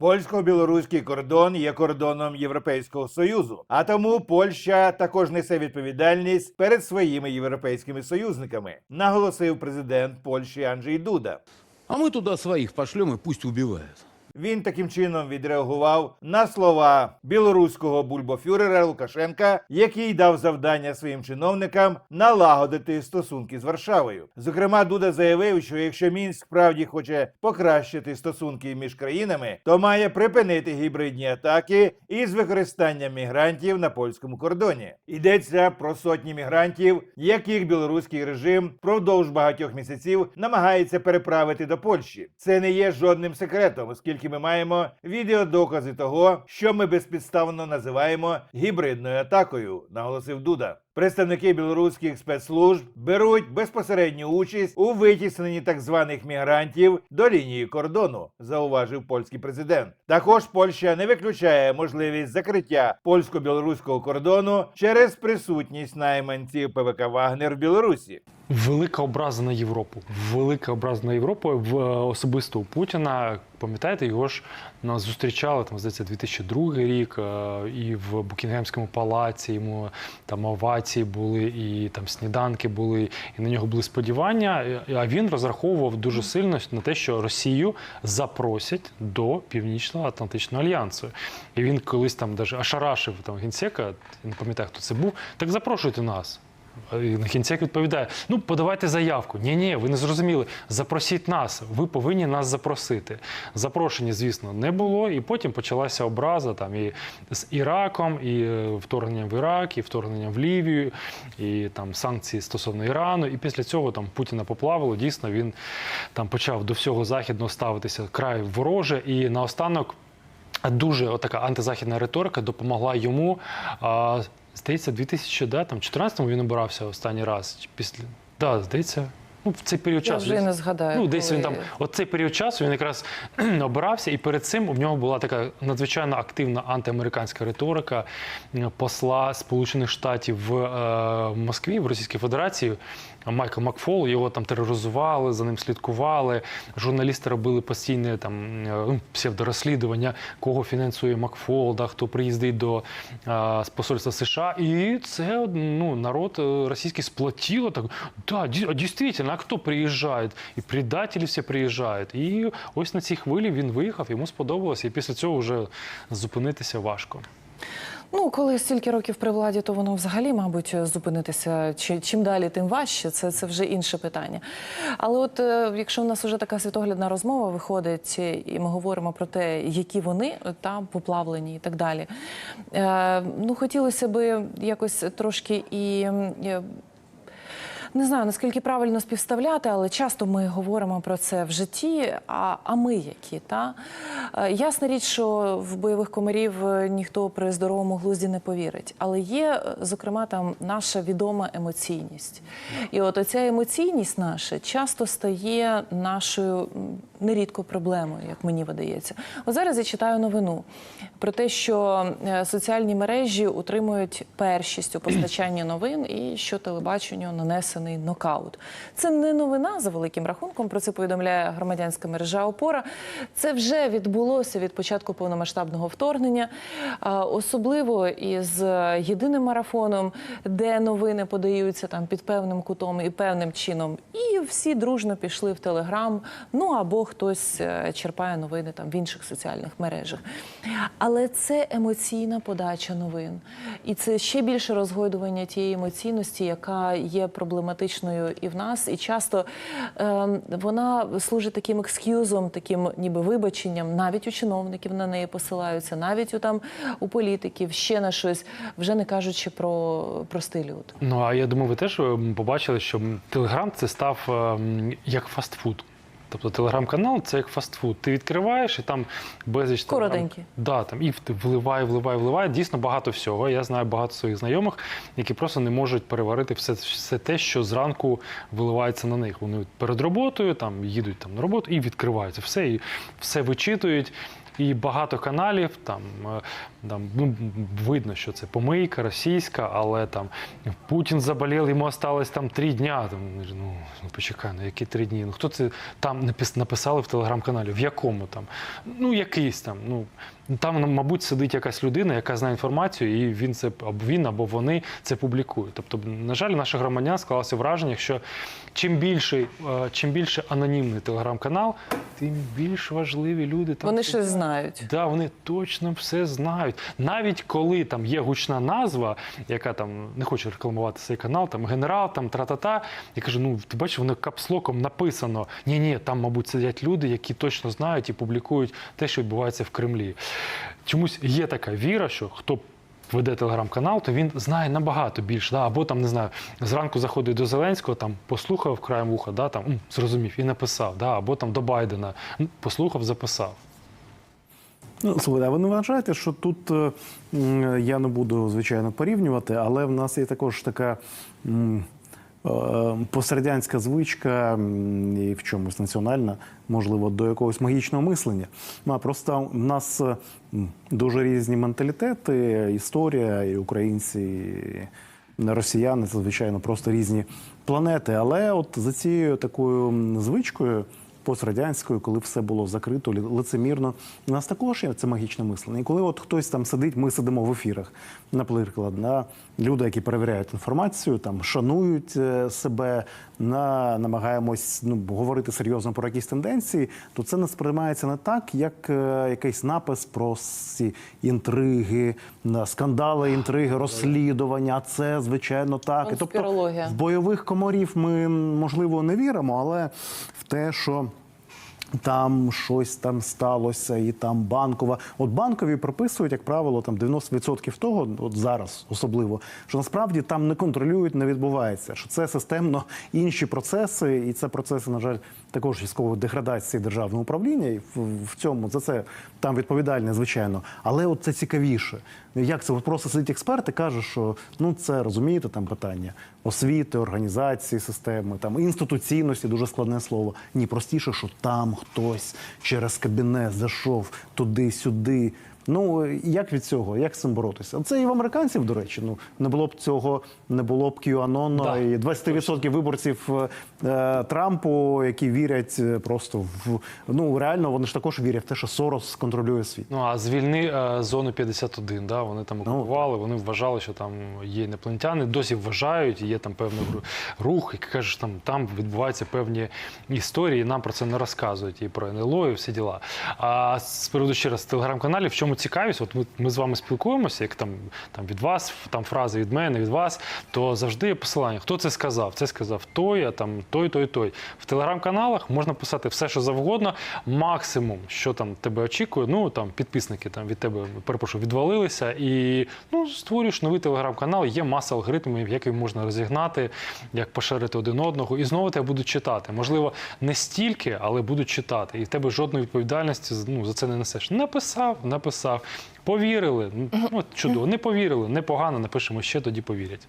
Польсько-білоруський кордон є кордоном Європейського союзу, а тому Польща також несе відповідальність перед своїми європейськими союзниками, наголосив президент Польщі Анджей Дуда. А ми туди своїх пошлем і пусть убивают. Він таким чином відреагував на слова білоруського бульбофюрера Лукашенка, який дав завдання своїм чиновникам налагодити стосунки з Варшавою. Зокрема, Дуда заявив, що якщо Мінськ справді хоче покращити стосунки між країнами, то має припинити гібридні атаки із використанням мігрантів на польському кордоні. Йдеться про сотні мігрантів, яких білоруський режим впродовж багатьох місяців намагається переправити до Польщі. Це не є жодним секретом, оскільки ми маємо відеодокази того, що ми безпідставно називаємо гібридною атакою, наголосив Дуда. Представники білоруських спецслужб беруть безпосередню участь у витісненні так званих мігрантів до лінії кордону, зауважив польський президент. Також Польща не виключає можливість закриття польсько-білоруського кордону через присутність найманців ПВК Вагнер в Білорусі. Велика образа на Європу. Велика образа на Європу в е, особисто у Путіна. Пам'ятаєте, його ж нас зустрічали там, здається, 2002 рік, е, і в Букінгемському палаці йому там овації були, і там сніданки були, і на нього були сподівання. А він розраховував дуже сильно на те, що Росію запросять до Північного Атлантичного альянсу. І він колись там даже ошарашив там генсека, не пам'ятаю, хто це був. Так запрошуйте нас. І Генсек відповідає: ну подавайте заявку. Ні, ні, ви не зрозуміли. Запросіть нас. Ви повинні нас запросити. Запрошення, звісно, не було. І потім почалася образа там і з Іраком, і е, вторгненням в Ірак, і вторгненням в Лівію, і там санкції стосовно Ірану. І після цього там Путіна поплавило. Дійсно, він там почав до всього західного ставитися край вороже. І наостанок дуже така антизахідна риторика допомогла йому. А, здається, 2014 він обирався останній раз. Після да, здається, ну в цей період Я часу. вже не згадаю. Ну, десь він там, от цей період часу він якраз обирався, і перед цим у нього була така надзвичайно активна антиамериканська риторика е, посла Сполучених Штатів в е, Москві, в Російській Федерації. Майкл Макфол його там тероризували, за ним слідкували. Журналісти робили постійне там е, ну, псевдорозслідування, кого фінансує Макфол, да, хто приїздить до е, з посольства США. І це ну, народ е, російський сплотіло так. Да, ді- дійсно, а хто приїжджає? І предателі всі приїжджають. І ось на цій хвилі він виїхав, йому сподобалося, і після цього вже зупинитися важко. Ну, коли стільки років при владі, то воно взагалі, мабуть, зупинитися. Чи чим далі, тим важче. Це, це вже інше питання. Але от е, якщо в нас вже така світоглядна розмова виходить, і ми говоримо про те, які вони там поплавлені і так далі. Е, ну, хотілося би якось трошки і. Не знаю наскільки правильно співставляти, але часто ми говоримо про це в житті. А, а ми які? Та? Е, Ясна річ, що в бойових комарів е, ніхто при здоровому глузді не повірить. Але є, е, зокрема, там наша відома емоційність. І от оця емоційність наша часто стає нашою нерідко проблемою, як мені видається. От зараз я читаю новину про те, що соціальні мережі утримують першість у постачанні новин і що телебаченню нанесений нокаут. Це не новина за великим рахунком. Про це повідомляє громадянська мережа Опора. Це вже відбулося від початку повномасштабного вторгнення, особливо із єдиним марафоном, де новини подаються там під певним кутом і певним чином. І всі дружно пішли в Телеграм. Ну або хтось е, черпає новини там в інших соціальних мережах. Але це емоційна подача новин, і це ще більше розгойдування тієї емоційності, яка є проблематичною і в нас. І часто е, вона служить таким екскюзом, таким ніби вибаченням, навіть у чиновників на неї посилаються, навіть у там у політиків, ще на щось, вже не кажучи про простий люд. Ну а я думаю, ви теж побачили, що Телеграм це став е, як фастфуд. Тобто телеграм-канал це як фастфуд. Ти відкриваєш і там безліч там, Коротенькі. Да, там і вливає, вливає, вливає. Дійсно багато всього. Я знаю багато своїх знайомих, які просто не можуть переварити все, все те, що зранку виливається на них. Вони перед роботою там їдуть там на роботу і відкриваються все, і все вичитують. І багато каналів там, е, там ну, видно, що це помийка російська, але там Путін заболів, йому осталось там три дня. Там, ну, ну почекай, ну які три дні? Ну хто це там напис- написали в телеграм-каналі? В якому там? Ну, якийсь там. Ну там, мабуть, сидить якась людина, яка знає інформацію, і він це або він, або вони це публікують. Тобто, на жаль, наше громадян склалося враження, що чим більше, чим більше анонімний телеграм-канал, тим більш важливі люди там. Вони сидять. Знають. Да, вони точно все знають. Навіть коли там є гучна назва, яка там не хоче рекламувати цей канал, там генерал, там тра-та-та. Я кажу, ну ти бачиш, воно капслоком написано. Ні, ні, там, мабуть, сидять люди, які точно знають і публікують те, що відбувається в Кремлі. Чомусь є така віра, що хто. Веде телеграм-канал, то він знає набагато більше. Да? Або там не знаю, зранку заходить до Зеленського, там послухав краєм вуха, да, там зрозумів і написав. Да? Або там до Байдена послухав, записав. Ну, слухайте, а ви не вважаєте, що тут е, я не буду звичайно порівнювати, але в нас є також така е, пострадянська звичка і в чомусь національна, можливо, до якогось магічного мислення. Ну, а просто в нас е, дуже різні менталітети, історія, і українці. і Росіяни це звичайно просто різні планети. Але от за цією такою звичкою пострадянською, коли все було закрито, лицемірно, у нас також є це магічне мислення. І коли от хтось там сидить, ми сидимо в ефірах, наприклад, на люди, які перевіряють інформацію, там шанують е, себе, на намагаємось ну, говорити серйозно про якісь тенденції, то це не сприймається не так, як е, якийсь напис про ці інтриги, на скандали, інтриги, розслідування. А Це звичайно так. І Конспірологія. в бойових комарів ми можливо не віримо, але в те, що. Там щось там сталося, і там банкова. От банкові прописують, як правило, там 90% того, от зараз особливо, що насправді там не контролюють, не відбувається. Що це системно інші процеси, і це процеси, на жаль, також військової деградації державного управління. І в, цьому за це там відповідальне, звичайно. Але от це цікавіше. Як це? От просто сидить експерт і каже, що ну це розумієте, там питання освіти, організації системи, там інституційності, дуже складне слово. Ні, простіше, що там хтось через кабінет зайшов туди-сюди. Ну як від цього, як з цим боротися? Це і в американців, до речі. Ну не було б цього, не було б QAnon Да, і 20% виборців е, Трампу, які вірять е, просто в ну реально вони ж також вірять в те, що Сорос контролює світ. Ну а звільни е, зону 51, да, вони там Ну, окупували, вони вважали, що там є інопланетяни, досі вважають, є там певний рух, який каже, там, там відбуваються певні історії, нам про це не розказують, і про НЛО, і всі діла. А з приводу ще раз телеграм-каналів, в чому цікавість, от ми, ми з вами спілкуємося, як там, там від вас, там фрази від мене, від вас, то завжди є посилання. Хто це сказав? Це сказав той, а там той, той, той. В телеграм-каналах можна писати все, що завгодно. Максимум, що там тебе очікує, ну там підписники там від тебе перепрошую, відвалилися, і ну створюєш новий телеграм-канал. Є маса алгоритмів, які можна розігнати, як поширити один одного, і знову тебе будуть читати. Можливо, не стільки, але будуть читати. І в тебе жодної відповідальності ну, за це не несеш. Написав, написав. Повірили. Ну, чудово, не повірили, непогано, напишемо ще тоді повірять.